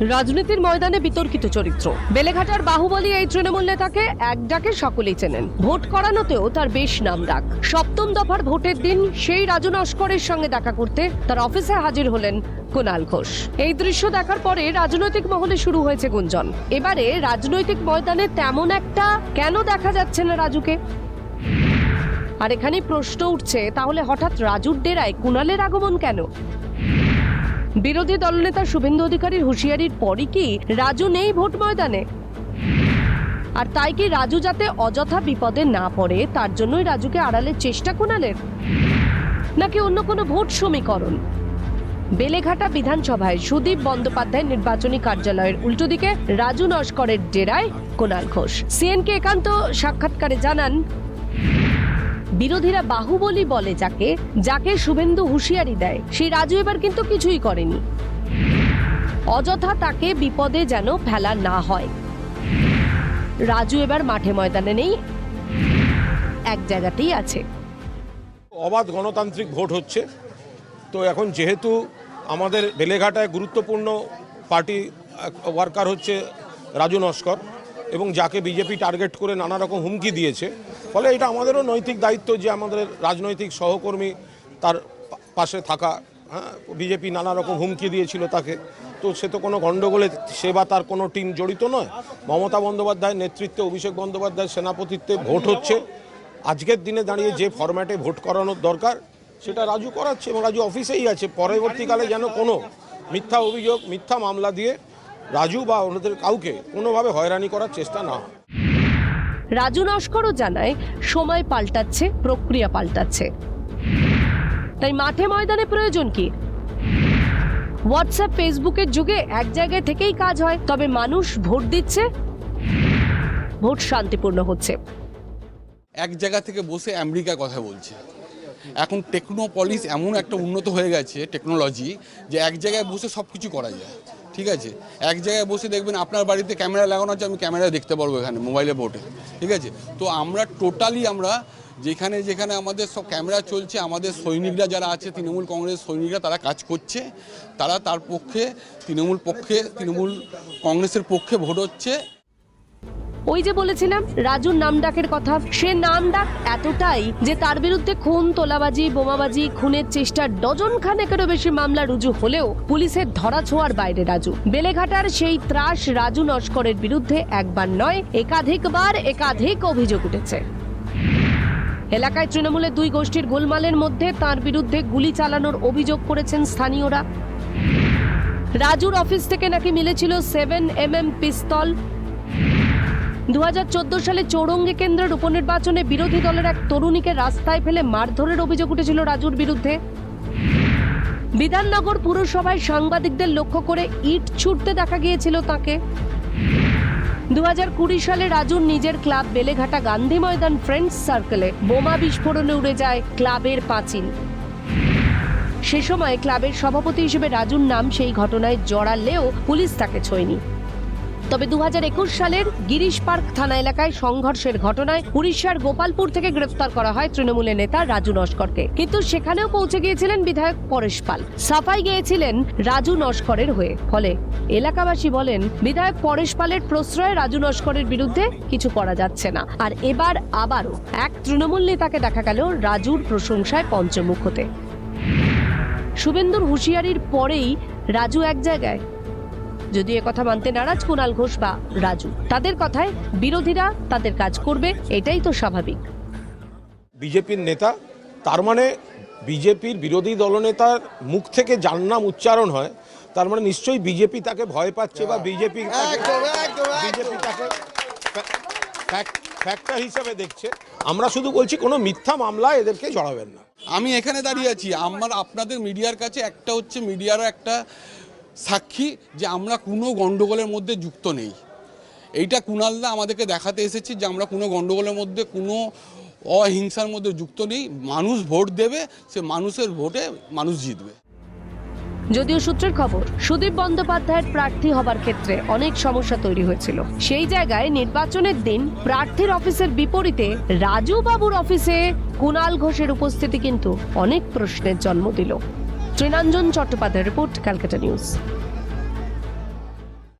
রাজনীতির ময়দানে বিতর্কিত চরিত্র। বেলেঘাটার বাহুবলী এই তৃণমূল নেতাকে এক ডাকে সকলেই চেনেন। ভোট করানোতেও তার বেশ নাম ডাক। সপ্তম দফার ভোটের দিন সেই রাজু নস্করের সঙ্গে দেখা করতে তার অফিসে হাজির হলেন কুণাল ঘোষ। এই দৃশ্য দেখার পরে রাজনৈতিক মহলে শুরু হয়েছে গুঞ্জন। এবারে রাজনৈতিক ময়দানে তেমন একটা কেন দেখা যাচ্ছে না রাজুকে? আর এখানে প্রশ্ন উঠছে, তাহলে হঠাৎ রাজুর ডেরায় কুণালের আগমন কেন? বিরোধী দলনেতা শুভেন্দু অধিকারীর হুঁশিয়ারির পরই কি রাজু নেই ভোট ময়দানে? আর তাই কি রাজু যাতে অযথা বিপদে না পড়ে, তার জন্যই রাজুকে আড়ালের চেষ্টা কুণালের নাকি অন্য কোনো ভোট সমীকরণ? বেলেঘাটা বিধানসভায় সুদীপ বন্দ্যোপাধ্যায় নির্বাচনী কার্যালয়ের উল্টো দিকে রাজু নস্করের ডেরায় কুণাল ঘোষ। সিএনকে একান্ত সাক্ষাৎকারে জানান বিরোধীরা বাহুবলী বলে যাকে যাকে শুভেন্দু হুঁশিয়ারি দেয় সেই রাজু এবার কিন্তু কিছুই করেনি। অযথা তাকে বিপদে যেন ফেলা না হয়। রাজু এবার মাঠে ময়দানে নেই। এক জায়গাতেই আছে। অবাধ গণতান্ত্রিক ভোট হচ্ছে। তো এখন যেহেতু আমাদের বেলেঘাটায় গুরুত্বপূর্ণ পার্টি ওয়ার্কার হচ্ছে রাজু নস্কর এবং যাকে বিজেপি টার্গেট করে নানা রকম হুমকি দিয়েছে, ফলে এটা আমাদেরও নৈতিক দায়িত্ব যে আমাদের রাজনৈতিক সহকর্মী তার পাশে থাকা হ্যাঁ বিজেপি নানা রকম হুমকি দিয়েছিল তাকে। তো সে তো কোনো গণ্ডগোলে, সে বা তার কোনো টিম জড়িত নয়। মমতা বন্দ্যোপাধ্যায়ের নেতৃত্বে, অভিষেক বন্দ্যোপাধ্যায়ের সেনাপতিত্বে ভোট হচ্ছে। আজকের দিনে দাঁড়িয়ে যে ফরম্যাটে ভোট করানোর দরকার, সেটা রাজু করাচ্ছে এবং রাজু অফিসেই আছে। পরবর্তীকালে যেন কোনো মিথ্যা অভিযোগ, মিথ্যা মামলা দিয়ে রাজু বা ওনাদের কাউকে কোনোভাবে হয়রানি করার চেষ্টা না হয়। রাজু নস্করও জানায় সময় পাল্টাচ্ছে প্রক্রিয়া পাল্টাচ্ছে। তাই মাঠে ময়দানে প্রয়োজন কি? হোয়াটসঅ্যাপ ফেসবুকের যুগে এক জায়গায় থেকেই কাজ হয় তবে মানুষ ভোট দিচ্ছে? ভোট শান্তিপূর্ণ হচ্ছে। এক জায়গা থেকে বসে আমেরিকার কথা বলছে। এখন টেকনোপলিস এমন একটা উন্নত হয়ে গেছে টেকনোলজি যে এক জায়গায় বসে সব কিছু করা যায়। ঠিক আছে? এক জায়গায় বসে দেখবেন আপনার বাড়িতে ক্যামেরা লাগানো আছে, আমি ক্যামেরা দেখতে পারব এখানে, মোবাইলে বোর্ডে ঠিক আছে? তো আমরা টোটালি আমরা যেখানে যেখানে আমাদের সব ক্যামেরা চলছে, আমাদের সৈনিকরা যারা আছে, তৃণমূল কংগ্রেস সৈনিকরা তারা কাজ করছে, তারা তার পক্ষে, তৃণমূল পক্ষে, তৃণমূল কংগ্রেসের পক্ষে ভোট হচ্ছে ওই যে বলেছিলাম, রাজুর নাম ডাকের কথা। সে নাম ডাক এতটাই যে তার বিরুদ্ধে খুন, তোলাবাজি, বোমাবাজি, খুনের চেষ্টার ডজন খানেকেরও বেশি মামলা রুজু হলেও পুলিশের ধরা ছোঁয়ার বাইরে রাজু। বেলেঘাটার সেই ত্রাস রাজু নস্করের বিরুদ্ধে একবার নয়, একাধিকবার একাধিক অভিযোগ উঠেছে। এলাকায় তৃণমূলের দুই গোষ্ঠীর গোলমালের মধ্যে তার বিরুদ্ধে গুলি চালানোর অভিযোগ করেছেন স্থানীয়রা। রাজুর অফিস থেকে নাকি মিলেছিল সেভেন এম এম পিস্তল দু হাজার চোদ্দ সালে চৌরঙ্গি কেন্দ্রের উপনির্বাচনে বিরোধী দলের এক তরুণীকে রাস্তায় ফেলে মারধরের অভিযোগ উঠেছিল রাজুর বিরুদ্ধে। বিধাননগর পুরসভায় সাংবাদিকদের লক্ষ্য করে ইট ছুটতে দেখা গিয়েছিল তাকে। দু সালে রাজুর নিজের ক্লাব বেলেঘাটা গান্ধী ময়দান ফ্রেন্ডস সার্কেলে বোমা বিস্ফোরণে উড়ে যায় ক্লাবের পাঁচিল। সে সময় ক্লাবের সভাপতি হিসেবে রাজুর নাম সেই ঘটনায় জড়ালেও পুলিশ তাকে ছোয়নি। তবে দু হাজার একুশ সালের গিরিশ পার্ক থানা এলাকায় সংঘর্ষের ঘটনায় উড়িষ্যার গোপালপুর থেকে গ্রেফতার করা হয় তৃণমূলের নেতা রাজু নস্করকে। কিন্তু সেখানেও পৌঁছে গিয়েছিলেন বিধায়ক পরেশ পাল। সাফাই গিয়েছিলেন রাজু নস্করের হয়ে। ফলে এলাকাবাসী বলেন, বিধায়ক পরেশ পালের প্রশ্রয়ে রাজু নস্করের বিরুদ্ধে কিছু করা যাচ্ছে না। আর এবার আবারও এক তৃণমূল নেতাকে দেখা গেল রাজুর প্রশংসায় পঞ্চমুখ হতে। শুভেন্দুর হুঁশিয়ারির পরেই রাজু এক জায়গায় যদি কথা মানতে নারাজ কুণাল ঘোষ বা রাজু তাদের কথায় বিরোধীরা তাদের কাজ করবে এটাই তো স্বাভাবিক। বিজেপির নেতা তার মানে বিজেপির বিরোধী দলনেতার মুখ থেকে যার নাম উচ্চারণ হয় তার মানে নিশ্চয়ই বিজেপি তাকে ভয় পাচ্ছে বা বিজেপি বিজেপি তাকে ফ্যাক্টর হিসাবে দেখছে। আমরা শুধু বলছি কোনো মিথ্যা মামলায় এদেরকে জড়াবেন না। আমি এখানে দাঁড়িয়ে আছি। আমার আপনাদের মিডিয়ার কাছে একটা হচ্ছে মিডিয়ারও একটা সাক্ষী যে আমরা কোনো গণ্ডগোলের মধ্যে যুক্ত নেই। এইটা কুণালদা আমাদেরকে দেখাতে এসেছে যে আমরা কোনো গণ্ডগোলের মধ্যে, কোনো অহিংসার মধ্যে যুক্ত নেই। মানুষ ভোট দেবে, সে মানুষের ভোটে মানুষ জিতবে। যদিও সূত্রের খবর, সুদীপ বন্দ্যোপাধ্যায়ের প্রার্থী হবার ক্ষেত্রে অনেক সমস্যা তৈরি হয়েছিল। সেই জায়গায় নির্বাচনের দিন প্রার্থীর অফিসের বিপরীতে রাজু বাবুর অফিসে কুণাল ঘোষের উপস্থিতি কিন্তু অনেক প্রশ্নের জন্ম দিল। Trinanjan Chattopadhyay report Calcutta news.